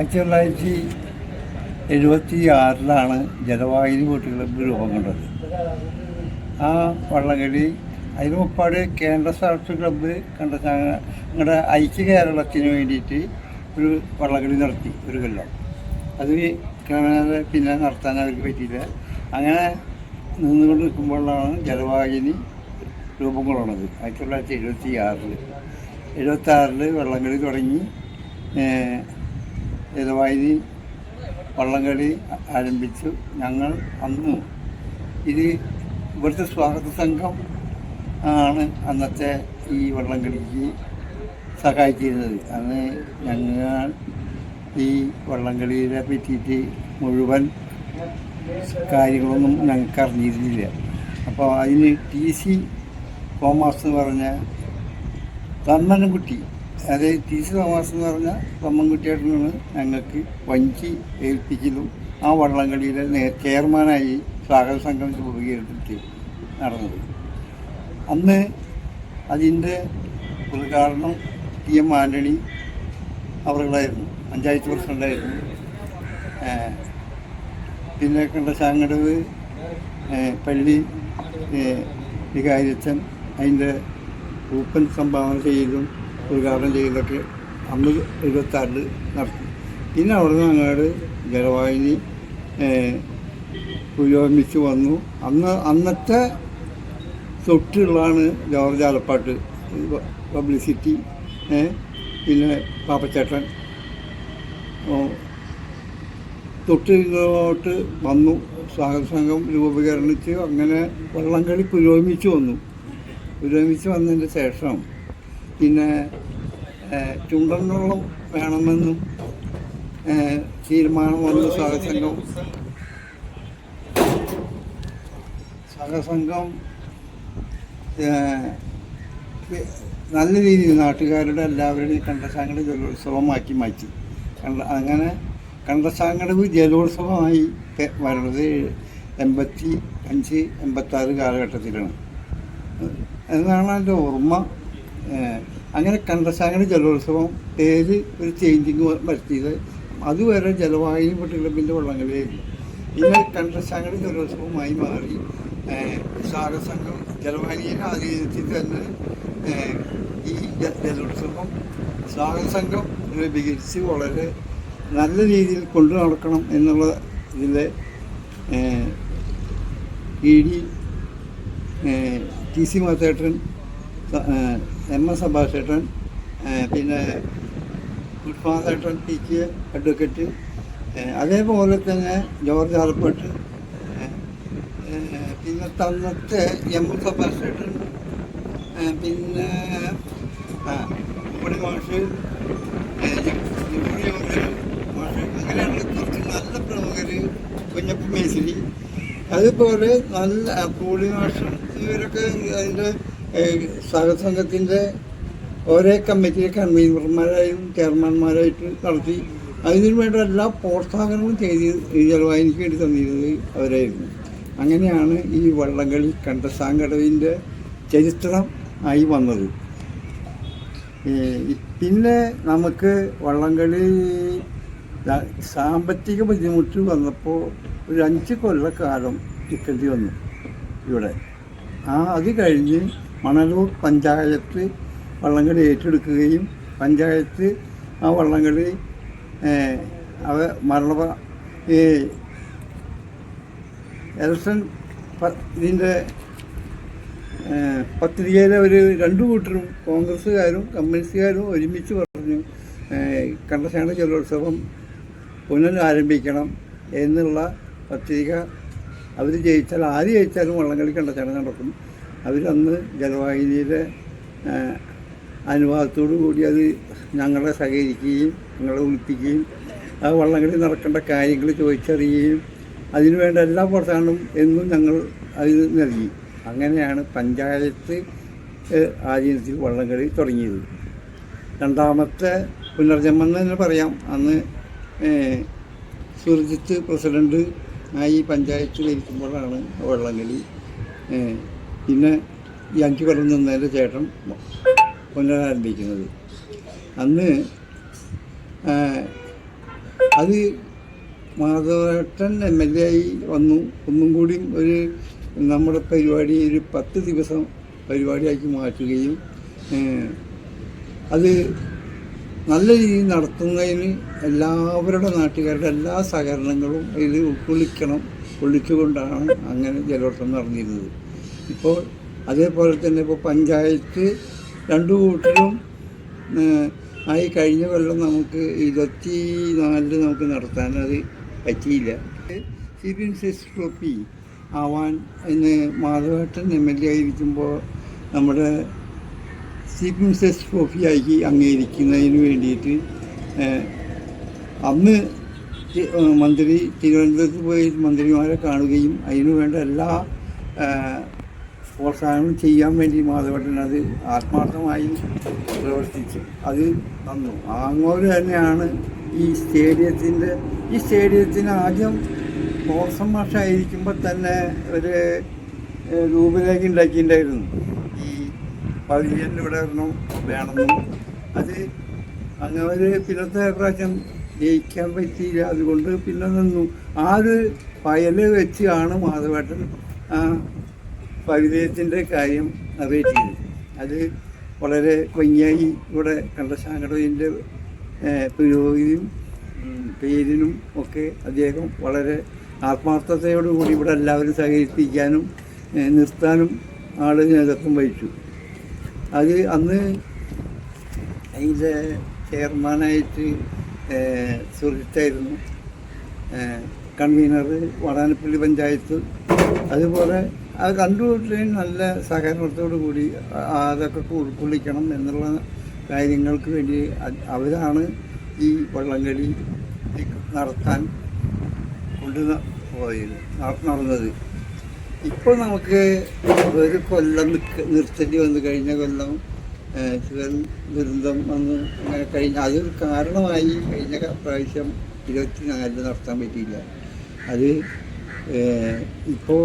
ആയിരത്തി തൊള്ളായിരത്തി എഴുപത്തി ആറിലാണ് ജലവാഹിനി ബോട്ടുകൾ ക്ലബ്ബ് രൂപം കൊണ്ടത്. ആ വള്ളംകളി അതിന് മുപ്പാട് കേന്ദ്ര സ്പോർട്സ് ക്ലബ്ബ് കണ്ട ഞങ്ങളുടെ ഐക്യ കേരളത്തിന് വേണ്ടിയിട്ട് ഒരു വള്ളംകളി നടത്തി ഒരു കൊല്ലം. അത് പിന്നെ നടത്താൻ അവർക്ക് പറ്റിയില്ല. അങ്ങനെ നിന്നുകൊണ്ട് നിൽക്കുമ്പോഴാണ് ജലവാഹിനി രൂപം കൊള്ളുന്നത് ആയിരത്തി തൊള്ളായിരത്തി എഴുപത്തി ആറിൽ എഴുപത്തി ആറിൽ വള്ളംകളി തുടങ്ങി ജലവാഹിനി വള്ളംകളി ആരംഭിച്ചു. ഞങ്ങൾ അന്ന് ഇത് ഇവിടുത്തെ സ്വാഗത സംഘം ആണ് അന്നത്തെ ഈ വള്ളംകളിക്ക് സഹായിച്ചിരുന്നത്. അന്ന് ഞങ്ങൾ ഈ വള്ളംകളിയെ പറ്റിയിട്ട് മുഴുവൻ കാര്യങ്ങളൊന്നും ഞങ്ങൾക്ക് അറിഞ്ഞിരുന്നില്ല. അപ്പോൾ അതിന് ടി സി തോമസ് എന്ന് പറഞ്ഞ തമ്മനംകുട്ടി അതായത് ടി സി തോമസ് എന്ന് പറഞ്ഞാൽ തമ്മൻകുട്ടിയായിട്ടാണ് ഞങ്ങൾക്ക് വഞ്ചി ഏൽപ്പിക്കലും ആ വള്ളംകളിയിലെ നേ ചെയർമാനായി സ്വാഗത സംഘം രൂപീകരിച്ചിട്ട് നടന്നത്. അന്ന് അതിന്റെ ഉദ്ഘാടനം ടി എം ആന്റണി അവരുകളായിരുന്നു പഞ്ചായത്ത് പ്രസിഡന്റായിരുന്നു പിന്നെ കണ്ട ചാങ്ങടവ് പള്ളി വികാരിച്ചൻ അതിന്റെ ഊപ്പൻ സംഭാവന ചെയ്തതും ഉദ്ഘാടനം ചെയ്തൊക്കെ അന്ന് എഴുപത്താറിൽ നടത്തി. പിന്നെ അവിടെ നിന്ന് അങ്ങോട്ട് ജലവാഹിനി പുരോഗമിച്ച് വന്നു. അന്ന് അന്നത്തെ തൊട്ടുള്ളതാണ് ജോർജ് ആലപ്പാട്ട് പബ്ലിസിറ്റി പിന്നെ പാപ്പച്ചേട്ടൻ. തൊട്ടിങ്ങോട്ട് വന്നു. സ്വാഗത സംഘം രൂപീകരിച്ച് അങ്ങനെ വള്ളംകളി പുരോഗമിച്ച് വന്നു. പുരോഗമിച്ച് വന്നതിന് ശേഷം പിന്നെ ചുണ്ടൻവെള്ളം വേണമെന്നും തീരുമാനം വന്ന സഹസംഘം. സഹസംഘം നല്ല രീതിയിൽ നാട്ടുകാരുടെ എല്ലാവരുടെയും കണ്ടശാങ്കട ജലോത്സവമാക്കി മാറ്റി. കണ്ട അങ്ങനെ കണ്ടശാങ്കടവ് ജലോത്സവമായി വരണത് എൺപത്തി അഞ്ച് എൺപത്താറ് കാലഘട്ടത്തിലാണ്. എന്നാണ് എന്റെ ഓർമ്മ? അങ്ങനെ കണ്ടസാഗര ജലോത്സവം പേര് ഒരു ചേഞ്ചിങ് വരുത്തിയത് അതുവരെ ജലവായു പട്ടിക്ലബിന്റെ വള്ളംകളിയായിരുന്നു ഇന്ന് കണ്ടസാഗര ജലോത്സവമായി മാറി. സാരസംഘം ജലവാഹിനിയുടെ ആധീനത്തിൽ തന്നെ ഈ ജലോത്സവം സാഹസംഘം സംഘം രൂപീകരിച്ച് വളരെ നല്ല രീതിയിൽ കൊണ്ടു നടക്കണം എന്നുള്ള ഇതിൽ ഇ ഡി ടി സി മാത്തേട്ടൻ എം എസ് സഭാഷേട്ടൻ പിന്നെ ഉൽഫാദേട്ടൻ പി കെ അഡ്വക്കേറ്റ് അതേപോലെ തന്നെ ജോർജ് ഏഹ്, പിന്നെ തന്നത്തെ എം എസ് സഭാഷേട്ടൻ പിന്നെ ആ ഉമ്മടി മാഷ് മാഷ് നല്ല അതുപോലെ നല്ല പൂളി മാഷും ഇവരൊക്കെ അതിന്റെ സ്വാഗത സംഘത്തിന്റെ ഓരോ കമ്മിറ്റിയിലെ കൺവീനർമാരായും ചെയർമാൻമാരായിട്ട് നടത്തി അതിനു വേണ്ട എല്ലാ പ്രോത്സാഹനങ്ങളും ചെയ്ത് ചിലവായി ജലവാഹിനിക്ക് വേണ്ടി തന്നിരുന്നത് അവരായിരുന്നു. അങ്ങനെയാണ് ഈ വള്ളംകളി കണ്ടസാങ്കടവിന്റെ ചരിത്രം ആയി വന്നത്. പിന്നെ നമുക്ക് വള്ളംകളി സാമ്പത്തിക ബുദ്ധിമുട്ട് വന്നപ്പോൾ ഒരു അഞ്ച് കൊല്ലക്കാലം നിൽക്കേണ്ടി വന്നു ഇവിടെ. ആ അത് കഴിഞ്ഞ് മണലൂർ പഞ്ചായത്ത് വള്ളംകളി ഏറ്റെടുക്കുകയും പഞ്ചായത്ത് ആ വള്ളംകളി അവ മരണ ഈ എലക്ഷൻ ഇതിന്റെ പത്രികയിലെ ഒരു രണ്ടു കൂട്ടരും കോൺഗ്രസ്സുകാരും കമ്മ്യൂണിസ്റ്റുകാരും ഒരുമിച്ച് പറഞ്ഞു കണ്ടശാണ ജലോത്സവം പുനരാരംഭിക്കണം എന്നുള്ള പത്രിക അവർ ജയിച്ചാൽ ആര് ജയിച്ചാലും വള്ളംകളി കണ്ടശാണ നടക്കും. അവരന്ന് ജലവാഹിനിയുടെ അനുവാദത്തോടു കൂടി അത് ഞങ്ങളെ സഹകരിക്കുകയും ഞങ്ങളെ വിളിപ്പിക്കുകയും ആ വള്ളംകളി നടക്കേണ്ട കാര്യങ്ങൾ ചോദിച്ചറിയുകയും അതിനുവേണ്ട എല്ലാ പ്രോത്സാഹനവും എന്നും ഞങ്ങൾ അത് നൽകി. അങ്ങനെയാണ് പഞ്ചായത്ത് ആധീനത്തിൽ വള്ളംകളി തുടങ്ങിയത്. രണ്ടാമത്തെ പുനർജന്മം തന്നെ പറയാം. അന്ന് സുർജിത്ത് പ്രസിഡന്റ് ആയി പഞ്ചായത്തിൽ ഇരിക്കുമ്പോഴാണ് വള്ളംകളി പിന്നെ ഈ അഞ്ചു കൊല്ലം നിന്നതിന്റെ ചേട്ടൻ പുനരാരംഭിക്കുന്നത്. അന്ന് അത് മാധവേട്ടൻ എം എൽ എ ആയി വന്നു. ഒന്നും കൂടി ഒരു നമ്മുടെ പരിപാടി ഒരു പത്ത് ദിവസം പരിപാടിയാക്കി മാറ്റുകയും അത് നല്ല രീതിയിൽ നടത്തുന്നതിന് എല്ലാവരുടെ നാട്ടുകാരുടെ എല്ലാ സഹകരണങ്ങളും ഇതിൽ ഉൾക്കൊള്ളിക്കണം ഉൾക്കൊള്ളിച്ചുകൊണ്ടാണ് അങ്ങനെ ജലോത്സവം നടന്നിരുന്നത്. ഇപ്പോൾ അതേപോലെ തന്നെ ഇപ്പോൾ പഞ്ചായത്ത് രണ്ടു കൂട്ടരും ആയി കഴിഞ്ഞ കൊല്ലം നമുക്ക് ഇരുപത്തി നാലിൽ നമുക്ക് നടത്താൻ അത് പറ്റിയില്ല. സി ബി എസ് ട്രോഫി ആവാൻ ഇന്ന് മാധവേട്ടൻ എം എൽ എ ആയിരിക്കുമ്പോൾ നമ്മുടെ ചീഫ് സെസ് ട്രോഫിയാക്കി അംഗീകരിക്കുന്നതിന് വേണ്ടിയിട്ട് അന്ന് മന്ത്രി തിരുവനന്തപുരത്ത് പോയി മന്ത്രിമാരെ കാണുകയും അതിനു വേണ്ട എല്ലാ ഏഹ്, പ്രോത്സാഹനവും ചെയ്യാൻ വേണ്ടി മാധവട്ടൻ അത് ആത്മാർത്ഥമായി പ്രവർത്തിച്ചു. അത് തന്നു. അങ്ങോട്ട് തന്നെയാണ് ഈ സ്റ്റേഡിയത്തിന്റെ ഈ സ്റ്റേഡിയത്തിന് ആദ്യം റോസം മാഷായിരിക്കുമ്പോൾ തന്നെ ഒരു രൂപരേഖ ഉണ്ടാക്കിയിട്ടുണ്ടായിരുന്നു. ഈ പതിനേഴിന്റെ ഇവിടെ ഒരെണ്ണം വേണമെന്നും. അത് അങ്ങനെ പിന്നത്തെ പ്രാവശ്യം ജയിക്കാൻ പറ്റിയില്ല. അതുകൊണ്ട് പിന്നെ നിന്നു. ആ ഒരു ഫയൽ വെച്ചാണ് മാധവേട്ടൻ ആ കാര്യം കാര്യം ചെയ്തു അത് വളരെ ഭംഗിയായി ഇവിടെ കണ്ടശാങ്കടവിന്റെ പുരോഗതിയും ഉം, പേരിനും ഒക്കെ അദ്ദേഹം വളരെ ആത്മാർത്ഥതയോടുകൂടി ഇവിടെ എല്ലാവരും സഹകരിപ്പിക്കാനും നിർത്താനും ആൾ നേതൃത്വം വഹിച്ചു. അത് അന്ന് അതിന്റെ ചെയർമാനായിട്ട് സുഹൃത്തായിരുന്നു കൺവീനർ വടാനപ്പള്ളി പഞ്ചായത്ത്. അതുപോലെ അത് രണ്ടുകൂട്ടരെയും നല്ല സഹകരണത്തോടു കൂടി അതൊക്കെ ഉൾക്കൊള്ളിക്കണം എന്നുള്ള കാര്യങ്ങൾക്ക് വേണ്ടി അവരാണ് ഈ വള്ളംകളി നടത്താൻ കൊണ്ട് പോയത് നടന്നത്. ഇപ്പോൾ നമുക്ക് ഒരു കൊല്ലം നിർത്തേണ്ടി വന്നു. കഴിഞ്ഞ കൊല്ലം ചുവൽ ദുരന്തം വന്ന് അങ്ങനെ കഴിഞ്ഞ അതൊരു കാരണമായി കഴിഞ്ഞ പ്രാവശ്യം ഇരുപത്തിനാലിൽ നടത്താൻ പറ്റിയില്ല. അത് ഇപ്പോൾ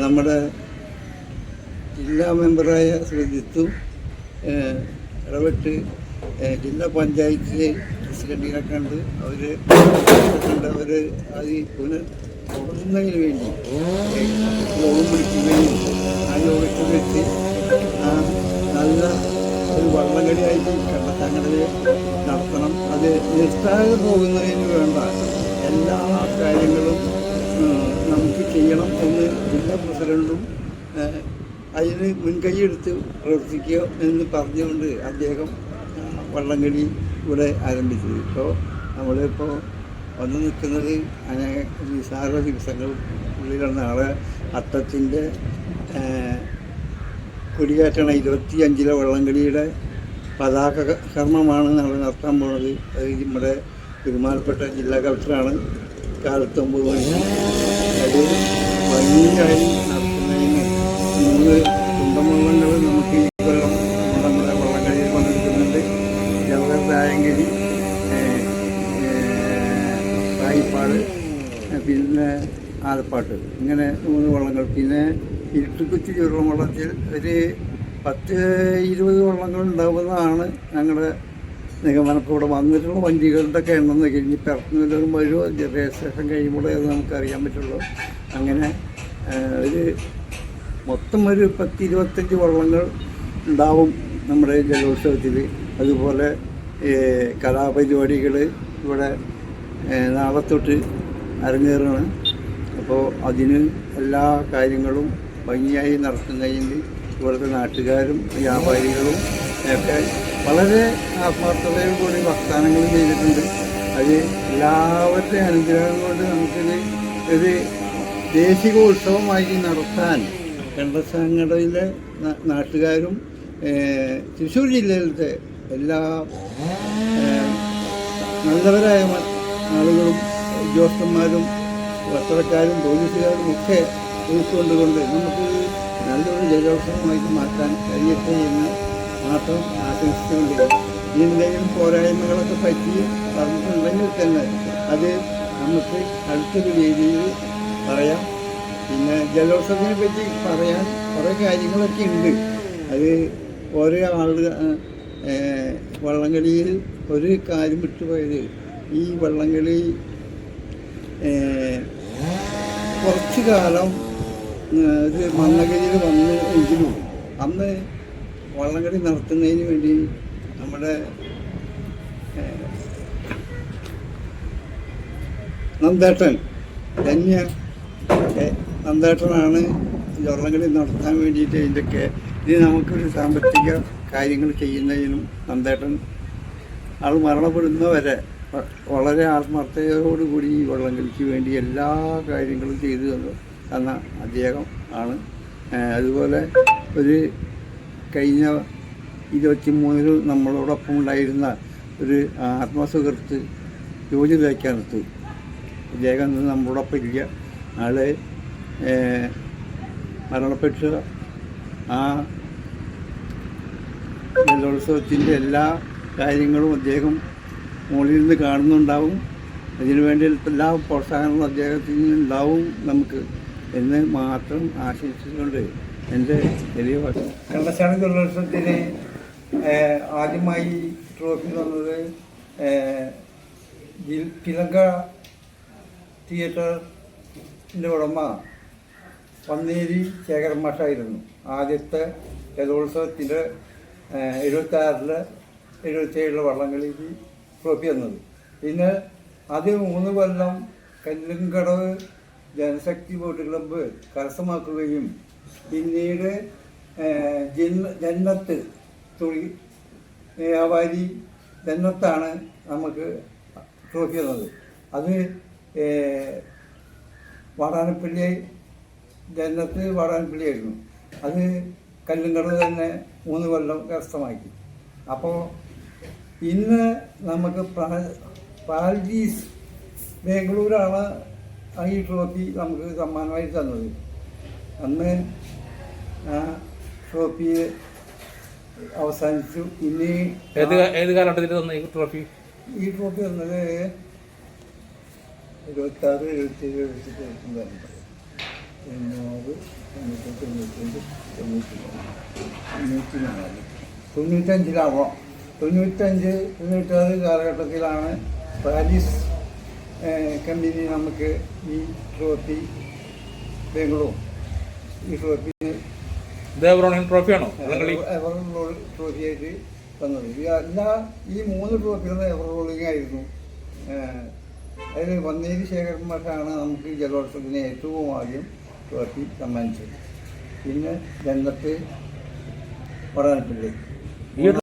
നമ്മുടെ ജില്ലാ മെമ്പറായ ശ്രീ ജിത്തു ഇടപെട്ട് ജില്ലാ പഞ്ചായത്തിലെ പ്രസിഡന്റിനെ കണ്ട് അവർ അവർ അത് പുനർ തുടരുന്നതിന് വേണ്ടി യോഗം പിടിക്കുകയും ആ യോഗത്തിൽ വെച്ച് ആ നല്ല ഒരു വള്ളംകളിയായിട്ട് കണ്ടെത്താങ്കടൽ നടത്തണം. അത് നിർത്താതെ പോകുന്നതിന് വേണ്ട എല്ലാ കാര്യങ്ങളും നമുക്ക് ചെയ്യണം എന്ന് ജില്ലാ പ്രസിഡന്റും അതിന് മുൻകൈയെടുത്ത് പ്രവർത്തിക്കുക എന്ന് പറഞ്ഞുകൊണ്ട് അദ്ദേഹം വള്ളംകളി ഇവിടെ ആരംഭിച്ചത് ഇപ്പോൾ നമ്മളിപ്പോൾ വന്ന് നിൽക്കുന്നത് അനേക നിസാര ദിവസങ്ങൾ ഉള്ളിലാണ് നാളെ അത്തത്തിന്റെ കൊടിയേറ്റണ ഇരുപത്തി അഞ്ചിലെ വള്ളംകളിയുടെ പതാക കർമ്മമാണ് നമ്മൾ നടത്താൻ പോണത്. അത് നമ്മുടെ ബഹുമാനപ്പെട്ട ജില്ലാ കളക്ടറാണ് കാലത്ത് മണിക്ക് അത് ഭംഗിയായി നടത്തുന്നതിന് മൂന്ന് കുണ്ടംവള്ളങ്ങൾ നമുക്ക് ഈ കൊല്ലം നമ്മുടെ വള്ളംകളിയിൽ പങ്കെടുക്കുന്നുണ്ട് പിന്നെ ആലപ്പാട്ട്. ഇങ്ങനെ മൂന്ന് വള്ളങ്ങൾ. പിന്നെ ഇരുട്ടുകുത്തി ചുരുളം വള്ളത്തിൽ ഒരു പത്ത് ഇരുപത് വള്ളങ്ങൾ ഉണ്ടാവുന്നതാണ് ഞങ്ങളുടെ നിഗമനം ഇപ്പോൾ ഇവിടെ വന്നിട്ടുള്ള വണ്ടികളുടെ ഒക്കെ എണ്ണം കഴിഞ്ഞ് ഇനി വഴിയോ രജിസ്ട്രേഷൻ കഴിയുമ്പോഴേ അത് നമുക്കറിയാൻ പറ്റുള്ളൂ. അങ്ങനെ ഒരു മൊത്തം ഒരു പത്ത് ഇരുപത്തഞ്ച് വള്ളങ്ങൾ ഉണ്ടാവും നമ്മുടെ ജലോത്സവത്തിൽ അതുപോലെ കലാപരിപാടികൾ ഇവിടെ നാളെ തൊട്ട് അരങ്ങേറാണ്. അപ്പോൾ അതിന് എല്ലാ കാര്യങ്ങളും ഭംഗിയായി നടത്തുന്നതിന് ഇവിടുത്തെ നാട്ടുകാരും വ്യാപാരികളും ഒക്കെ വളരെ ആത്മാർത്ഥതയോട് കൂടി വാഗ്ദാനങ്ങളും ചെയ്തിട്ടുണ്ട്. അത് എല്ലാവരുടെയും അനുഗ്രഹം കൊണ്ട് നമുക്കിത് ഒരു ദേശികോത്സവമായി നടത്താൻ കണ്ട സംഘടനയിലെ നാട്ടുകാരും തൃശ്ശൂർ ജില്ലയിലത്തെ എല്ലാ നല്ലവരായ ആളുകളും ഉദ്യോഗസ്ഥന്മാരും പത്രക്കാരും പോലീസുകാരും ഒക്കെ ഉൾക്കൊണ്ടുകൊണ്ട് നമുക്ക് നല്ലൊരു ജലോത്സവമായിട്ട് മാറ്റാൻ കഴിയട്ടെ എന്ന് മാത്രം ആശംസിച്ചുകൊണ്ട് ഇതിന്റെയും പോരായ്മകളൊക്കെ പറ്റി പറഞ്ഞിട്ടുണ്ടെങ്കിൽ തന്നെ അത് നമുക്ക് അടുത്തൊരു രീതിയിൽ പറയാം. പിന്നെ ജലോത്സവത്തിനെ പറ്റി പറയാൻ കുറേ കാര്യങ്ങളൊക്കെ ഉണ്ട്. അത് ഓരോ ആളുകൾ വള്ളംകളിയിൽ ഒരു കാര്യം വിട്ടുപോയത് ഈ വള്ളംകളി കുറച്ചു കാലം ഇത് മന്ദഗതിയിൽ വന്ന് എങ്കിലും അന്ന് വള്ളംകളി നടത്തുന്നതിന് വേണ്ടി നമ്മുടെ നന്ദേട്ടൻ ധന്യ നന്ദേട്ടനാണ് വള്ളംകളി നടത്താൻ വേണ്ടിയിട്ട് ഇതിന്റെയൊക്കെ ഇത് നമുക്കൊരു സാമ്പത്തിക കാര്യങ്ങൾ ചെയ്യുന്നതിനും നന്ദേട്ടൻ ആൾ മരണപ്പെടുന്നവരെ വളരെ ആത്മാർത്ഥതയോടുകൂടി ഈ വള്ളംകളിക്ക് വേണ്ടി എല്ലാ കാര്യങ്ങളും ചെയ്തു തന്നു തന്ന അദ്ദേഹം ആണ്. അതുപോലെ ഒരു കഴിഞ്ഞ ഇരുപത്തി മൂന്നിൽ നമ്മളോടൊപ്പം ഉണ്ടായിരുന്ന ഒരു ആത്മസുഹൃത്ത് ജോലി തേക്കാനത്ത് ഇദ്ദേഹം നമ്മളോടൊപ്പം ഇല്ല. ആളെ മരണപ്പെട്ട ആ ജലോത്സവത്തിന്റെ എല്ലാ കാര്യങ്ങളും അദ്ദേഹം മുകളിൽ നിന്ന് കാണുന്നുണ്ടാവും. അതിനു വേണ്ടി എല്ലാ പ്രോത്സാഹനങ്ങളും അദ്ദേഹത്തിന് ഉണ്ടാവും നമുക്ക് എന്ന് മാത്രം ആശംസിച്ചുകൊണ്ട് എന്റെ വലിയ കള്ളച്ചാണി ജലോത്സവത്തിന് ആദ്യമായി ട്രോഫി തന്നത് കിലങ്ക തിയേറ്ററിന്റെ ഉടമ പന്നേരി ശേഖരൻ മാഷായിരുന്നു. ആദ്യത്തെ രഥോത്സവത്തിന്റെ എഴുപത്താറിൽ എഴുപത്തേഴിലെ വള്ളംകളിക്ക് ട്രോഫി തന്നത്. പിന്നെ ആദ്യ മൂന്ന് കൊല്ലം കല്ലുംകടവ് ജനശക്തി ബോട്ട് ക്ലബ്ബ് കരസ്ഥമാക്കുകയും പിന്നീട് ജന്മ ജന്മത്ത് തുണി വ്യാപാരി ജന്മത്താണ് നമുക്ക് ട്രോഫി തന്നത് അത് വാടാനപ്പള്ളി ജന്മത്ത് വാടാനപ്പള്ളിയായിരുന്നു അത് കല്ലുംകടവ് തന്നെ മൂന്ന് കൊല്ലം കരസ്ഥമാക്കി. അപ്പോൾ ഇന്ന് നമുക്ക് പാൽജീസ് ബാംഗ്ലൂരാണ് ഈ ട്രോഫി നമുക്ക് സമ്മാനമായി തന്നത്. അന്ന് ആ ട്രോഫി അവസാനിച്ചു. ഇനി ഏത് കാലഘട്ടത്തിൽ തന്ന ഈ ട്രോഫി ഈ ട്രോഫി തന്നത് ഇരുപത്താറ് എഴുപത്തേഴ് എഴുപത്തെട്ട് ഏഴ് തൊണ്ണൂറ് തൊണ്ണൂറ്റി തൊണ്ണൂറ്റഞ്ച് തൊണ്ണൂറ്റി തൊണ്ണൂറ്റി നാല്. തൊണ്ണൂറ്റഞ്ചിലാവോ? തൊണ്ണൂറ്റഞ്ച് തൊണ്ണൂറ്റാറ് കാലഘട്ടത്തിലാണ് പാരീസ് കമ്പനി നമുക്ക് ഈ ട്രോഫി ബാംഗ്ലൂർ ഈ ട്രോഫി ദേവറോണിയൻ ട്രോഫിയാണോ വള്ളംകളി എവർ റോൾ ട്രോഫിയായിട്ട് തന്നത് ഈ എല്ലാ ഈ മൂന്ന് ട്രോഫികളും എവർ റോളിംഗ് ആയിരുന്നു. അതിൽ വന്നേരി ശേഖരൻ മാഷാണ് നമുക്ക് ജലോത്സവത്തിന് ഏറ്റവും ആദ്യം ട്രോഫി സമ്മാനിച്ചത്. പിന്നെ രംഗത്ത് വടാനപ്പള്ളി